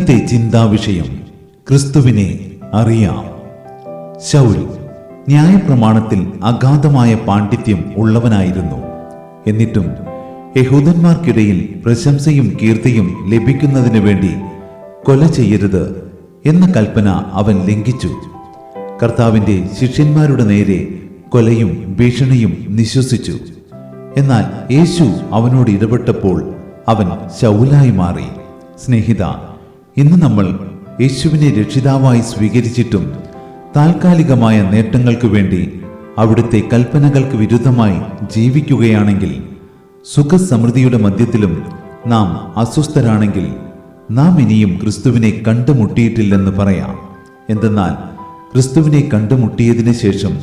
ഇന്നത്തെ ചിന്താവിഷയം ക്രിസ്തുവിനെ അറിയാം. ശൗൽ ന്യായപ്രമാണത്തിൽ അഗാധമായ പാണ്ഡിത്യം ഉള്ളവനായിരുന്നു. എന്നിട്ടും യഹൂദന്മാർക്കിടയിൽ പ്രശംസയും കീർത്തിയും ലഭിക്കുന്നതിന് വേണ്ടി കൊല ചെയ്യരുത് എന്ന കൽപ്പന അവൻ ലംഘിച്ചു. കർത്താവിന്റെ ശിഷ്യന്മാരുടെ നേരെ കൊലയും ഭീഷണിയും നിശ്വസിച്ചു. എന്നാൽ യേശു അവനോട് ഇടപെട്ടപ്പോൾ അവൻ ശൗലായി മാറി. സ്നേഹിത ഇന്ന് നമ്മൾ യേശുവിനെ രക്ഷിതാവായി സ്വീകരിച്ചിട്ടും താൽക്കാലികമായ നേട്ടങ്ങൾക്ക് വേണ്ടി അവിടുത്തെ കൽപ്പനകൾക്ക് വിരുദ്ധമായി ജീവിക്കുകയാണെങ്കിൽ സുഖസമൃദ്ധിയുടെ മധ്യത്തിലും നാം അസ്വസ്ഥരാണെങ്കിൽ നാം ഇനിയും ക്രിസ്തുവിനെ കണ്ടുമുട്ടിയിട്ടില്ലെന്ന് പറയാം. എന്തെന്നാൽ ക്രിസ്തുവിനെ കണ്ടുമുട്ടിയതിന് ശേഷം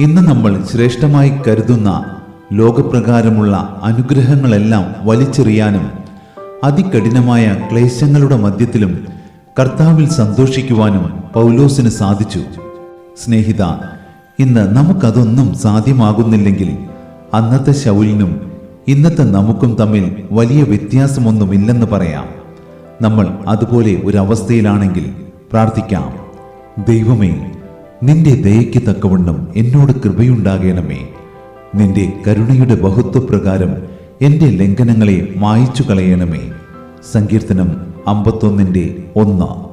ഇന്ന് നമ്മൾ ശ്രേഷ്ഠമായി കരുതുന്ന ലോകപ്രകാരമുള്ള അനുഗ്രഹങ്ങളെല്ലാം വലിച്ചെറിയാനും അതികഠിനമായ ക്ലേശങ്ങളുടെ മധ്യത്തിലും കർത്താവിൽ സന്തോഷിക്കുവാനും പൗലോസിന് സാധിച്ചു. സ്നേഹിത ഇന്ന് നമുക്കതൊന്നും സാധ്യമാകുന്നില്ലെങ്കിൽ അന്നത്തെ ശൗലിനും ഇന്നത്തെ നമുക്കും തമ്മിൽ വലിയ വ്യത്യാസമൊന്നുമില്ലെന്ന് പറയാം. നമ്മൾ അതുപോലെ ഒരവസ്ഥയിലാണെങ്കിൽ പ്രാർത്ഥിക്കാം. ദൈവമേ നിന്റെ ദയയ്ക്ക് തക്കവണ്ണം എന്നോട് കൃപയുണ്ടാകണമേ. നിന്റെ കരുണയുടെ ബഹുത്വപ്രകാരം എന്റെ ലംഘനങ്ങളെ മായച്ചു കളയണമേ സങ്കീർത്തനം അമ്പത്തൊന്നിന്റെ ഒന്ന്.